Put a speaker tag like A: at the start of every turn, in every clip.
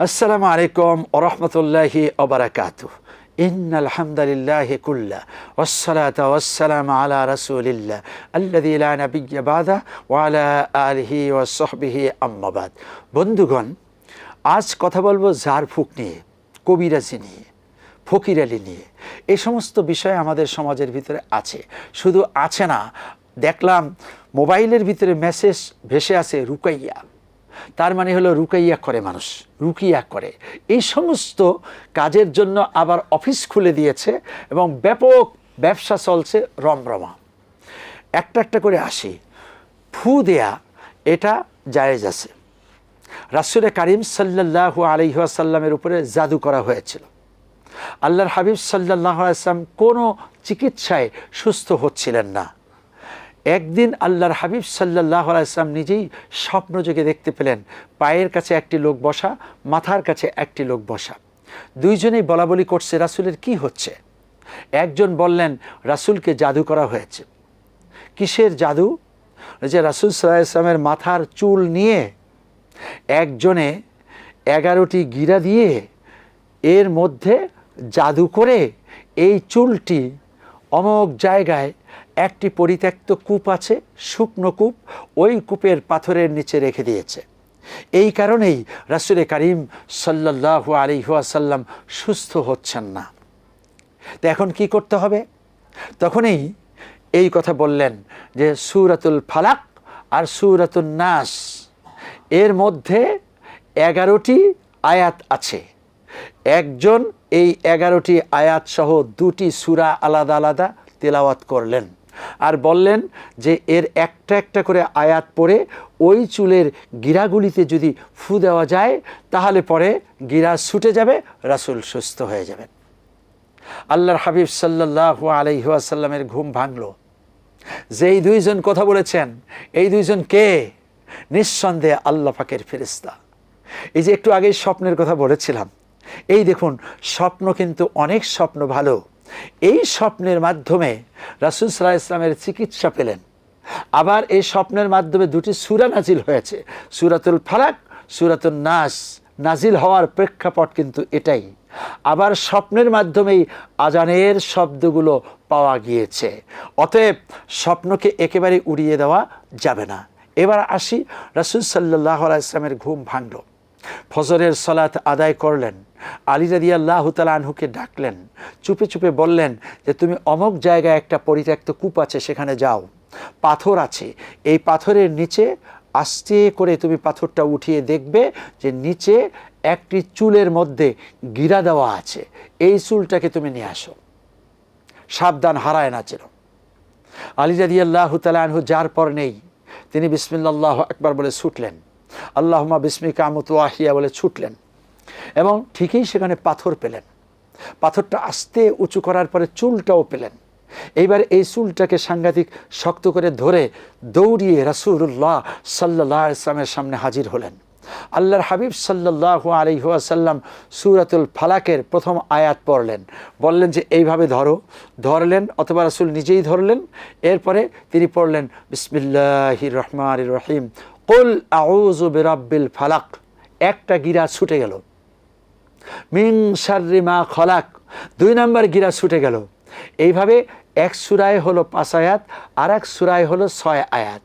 A: আসসালামু আলাইকুম ওরহমতুল্লাহি ওবরাকাতু إن الحمد لله كله والصلاة والسلام على رسول الله الذي لا نبي بعده وعلى آله وصحبه أما بعد বন্ধুগণ আজ কথা বলবো ঝাড়ফুঁক নিয়ে কবিরাজি নিয়ে ফকিরালি নিয়ে এই সমস্ত বিষয় আমাদের সমাজের ভিতরে আছে শুধু আছে না দেখলাম মোবাইলের ভিতরে মেসেজ ভেসে আছে রুকাইয়া তার মানে হলো রুকাইয়া করে মানুষ, রুকিয়া করে। এই সমস্ত কাজের জন্য আবার অফিস খুলে দিয়েছে এবং ব্যাপক ব্যবসা চলছে রমরমা। একটা একটা করে আসি। ফু দেয়া, এটা জায়েজ আছে। রাসুলে কারিম সাল্লাহ আলহিহাসাল্লামের উপরে জাদু করা হয়েছিল। আল্লাহর হাবিব সাল্লাহ আসলাম কোনো চিকিৎসায় সুস্থ হচ্ছিলেন না। একদিন আল্লাহর হাবিব সাল্লাহ আসলাম নিজেই স্বপ্ন যোগে দেখতে পেলেন, পায়ের কাছে একটি লোক বসা, মাথার কাছে একটি লোক বসা। দুইজনেই বলা বলি করছে, রাসুলের কি হচ্ছে? একজন বললেন, রাসুলকে জাদু করা হয়েছে। কিসের জাদু? যে রাসুল সাল্লাহ ইসলামের মাথার চুল নিয়ে একজনে এগারোটি গিরা দিয়ে এর মধ্যে জাদু করে এই চুলটি অমক জায়গায় একটি পরিত্যক্ত কূপ আছে, শুকনো কূপ, ওই কূপের পাথরের নিচে রেখে দিয়েছে। এই কারণেই রাসুলে করিম সাল্লাহ আলিহাসাল্লাম সুস্থ হচ্ছেন না। তো এখন কি করতে হবে? তখনই এই কথা বললেন যে সুরাতুল ফালাক আর সুরাতুল নাস, এর মধ্যে এগারোটি আয়াত আছে। একজন এই এগারোটি আয়াত সহ দুটি সুরা আলাদা আলাদা তেলাওয়াত করলেন। আর বললেন যে এর একটা একটা করে আয়াত পড়ে ওই চুলের গিরাগুলিতে যদি ফু দেওয়া যায়, তাহলে পরে গিরা ছুটে যাবে, রাসুল সুস্থ হয়ে যাবেন আল্লাহর হাবিব সাল্লাহ আলহিহাসাল্লামের ঘুম ভাঙল। যেই দুইজন কথা বলেছেন, এই দুইজন কে? নিঃসন্দেহে আল্লাহ পাকের ফেরিস্তা এই যে একটু আগেই স্বপ্নের কথা বলেছিলাম, এই দেখুন, স্বপ্ন কিন্তু অনেক স্বপ্ন ভালো। এই স্বপ্নের মাধ্যমে রাসুল সাল্লাহ ইসলামের চিকিৎসা পেলেন। আবার এই স্বপ্নের মাধ্যমে দুটি সুরা নাজিল হয়েছে। সুরাতুল ফারাক সুরাতুল নাস। নাজিল হওয়ার প্রেক্ষাপট কিন্তু এটাই। আবার স্বপ্নের মাধ্যমেই আজানের শব্দগুলো পাওয়া গিয়েছে। অতএব স্বপ্নকে একেবারে উড়িয়ে দেওয়া যাবে না। এবার আসি রাসুল সাল্লাহ ইসলামের ঘুম ভাঙল। ফজরের সলাত আদায় করলেন। আলী রাদি আল্লাহ আনহুকে ডাকলেন, চুপে চুপে বললেন যে, তুমি অমক জায়গায় একটা পরিত্যক্ত কূপ আছে, সেখানে যাও। পাথর আছে। এই পাথরের নিচে আস্তে করে তুমি পাথরটা উঠিয়ে দেখবে যে, নিচে একটি চুলের মধ্যে গিরা দেওয়া আছে। এই চুলটাকে তুমি নিয়ে আসো। সাবধান, হারায় না ছিল আলী রাদি আল্লাহ আনহু যার পর নেই, তিনি বিসমিল্লাহ একবার বলে ছুটলেন। আল্লাহমা বিস্মিকা আমত আহিয়া বলে ছুটলেন। এবং ঠিকই সেখানে পাথর পেলেন। পাথরটা আস্তে উঁচু করার পরে চুলটাও পেলেন। এইবার এই চুলটাকে সাংঘাতিক শক্ত করে ধরে দৌড়িয়ে রাসুল্লাহ সাল্লাহ ইসলামের সামনে হাজির হলেন। আল্লাহর হাবিব সাল্লাহ আলিহাসাল্লাম সুরাতুল ফালাকের প্রথম আয়াত পড়লেন। বললেন যে, এইভাবে ধরো। ধরলেন অথবা রাসুল নিজেই ধরলেন। এরপরে তিনি পড়লেন, বিসমিল্লাহ রহমান রহিম। কুল আউজ বেরাব্বিল ফালাক। একটা গিরা ছুটে গেল। মিং সার্রি মা খলাক। দুই নম্বর গিরা ছুটে গেল। এইভাবে এক সুরায় হলো পাঁচ আয়াত আর এক সুরায় হলো ছয় আয়াত।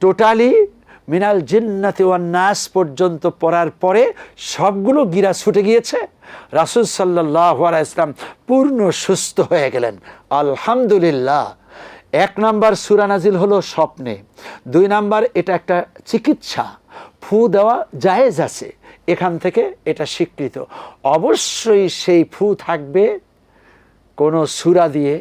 A: টোটালি মিনাল জিন্নাতি নাস পর্যন্ত পড়ার পরে সবগুলো গিরা ছুটে গিয়েছে। রাসুল সাল্লাহ ইসলাম পূর্ণ সুস্থ হয়ে গেলেন। আলহামদুলিল্লাহ। এক নাম্বার সুরানাজিল হলো স্বপ্নে। দুই নাম্বার এটা একটা চিকিৎসা। ফু দেওয়া জায়েজ আছে। এখান থেকে এটা স্বীকৃত। অবশ্যই সেই ফু থাকবে কোনো সুরা দিয়ে,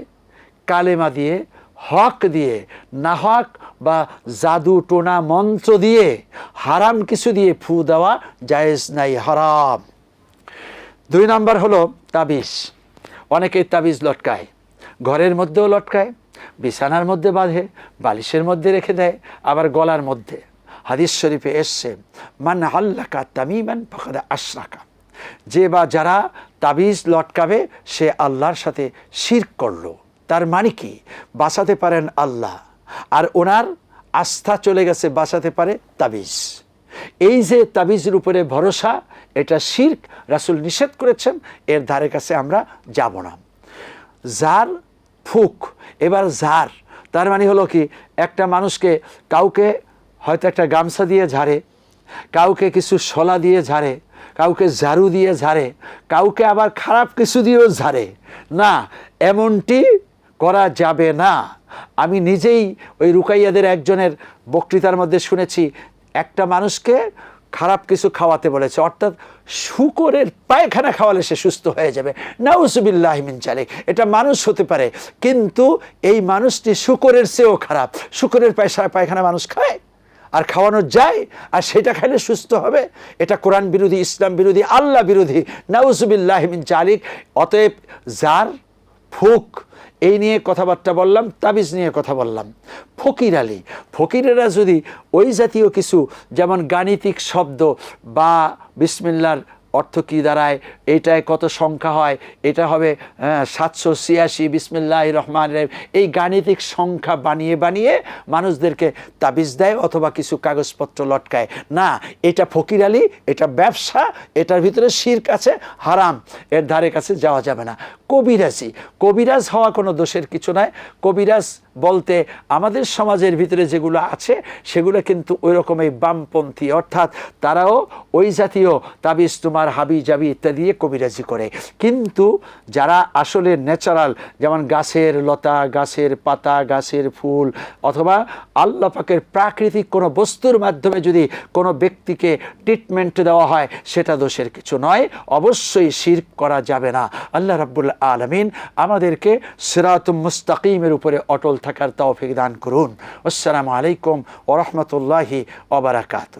A: কালেমা দিয়ে, হক দিয়ে, না হক বা জাদু টোনা মন্ত্র দিয়ে, হারাম কিছু দিয়ে ফু দেওয়া জায়েজ নাই, হারাম। দুই নাম্বার হলো তাবিজ। অনেকে তাবিজ লটকায়। ঘরের মধ্যেও লটকায়, বিছানার মধ্যে বাঁধে, বালিশের মধ্যে রেখে দেয়, আবার গলার মধ্যে। হাদিস শরীফে এসছে, মান আল্লাকা তামিমান ফকাদা আশরাকা। যে বা যারা তাবিজ লটকাবে, সে আল্লাহর সাথে শির করল। তার মানে কি? বাঁচাতে পারেন আল্লাহ। আর ওনার আস্থা চলে গেছে, বাঁচাতে পারে তাবিজ। এই যে তাবিজের উপরে ভরসা, এটা শির্ক, রাসুল নিষেধ করেছেন, এর ধারে কাছে আমরা যাব না। যার ফুক, এবার যার, তার মানে হলো কি? একটা মানুষকে কাউকে হয়তো একটা গামছা দিয়ে ঝাড়ে, কাউকে কিছু শলা দিয়ে ঝাড়ে, কাউকে ঝাড়ু দিয়ে ঝাড়ে, কাউকে আবার খারাপ কিছু দিয়েও ঝাড়ে। না, এমনটি করা যাবে না। আমি নিজেই ওই রুকাইয়াদের একজনের বক্তৃতার মধ্যে শুনেছি, একটা মানুষকে খারাপ কিছু খাওয়াতে বলেছে, অর্থাৎ শুকরের পায়খানা খাওয়ালে সে সুস্থ হয়ে যাবে। নাউসুবিল্লাহমিন চালে এটা মানুষ হতে পারে, কিন্তু এই মানুষটি শুকরের চেয়েও খারাপ। শুকরের পয়সা পায়খানা মানুষ খায়। আর খাওয়ানো যায়, আর সেটা খাইলে সুস্থ হবে। এটা কোরআন বিরোধী, ইসলাম বিরোধী, আল্লাহ বিরোধী। নাউজুবিল্লাহমিন চালিক অতএব যার ফুক, এই নিয়ে কথাবার্তা বললাম, তাবিজ নিয়ে কথা বললাম। ফকির আলী, ফকিরেরা যদি ওই জাতীয় কিছু, যেমন গাণিতিক শব্দ বা বিসমিল্লার অর্থ কি দাঁড়ায়? এটায় কত সংখ্যা হয়? এটা হবে সাতশো ছিয়াশি বিসমিল্লাহ রহমান রহিম। এই গাণিতিক সংখ্যা বানিয়ে বানিয়ে মানুষদেরকে তাবিজ দেয় অথবা কিছু কাগজপত্র লটকায়। না, এটা ফকির আলী, এটা ব্যবসা, এটার ভিতরে শির কাছে হারাম। এর ধারে কাছে যাওয়া যাবে না। কবিরাজি, কবিরাজ হওয়া কোনো দোষের কিছু নয়। কবিরাজ বলতে আমাদের সমাজের ভিতরে যেগুলো আছে, সেগুলো কিন্তু ওই রকমই বামপন্থী। অর্থাৎ তারাও ওই জাতীয় তাবিজ তোমার হাবি জাবি ইত্যাদি কবিরাজি করে। কিন্তু যারা আসলে ন্যাচারাল যেমন গাছের লতা, গাছের পাতা, গাছের ফুল, অথবা আল্লাহ পাকের প্রাকৃতিক কোনো বস্তুর মাধ্যমে যদি কোনো ব্যক্তিকে ট্রিটমেন্ট দেওয়া হয়, সেটা দোষের কিছু নয়। অবশ্যই শির করা যাবে না। আল্লাহ রাব্বুল আলমিন আমাদেরকে সিরাত মুস্তাকিমের উপরে অটল থাকার তৌফিক দান করুন। আসসালামু আলাইকুম ওরহমতুল্লাহি ওবরাকাতু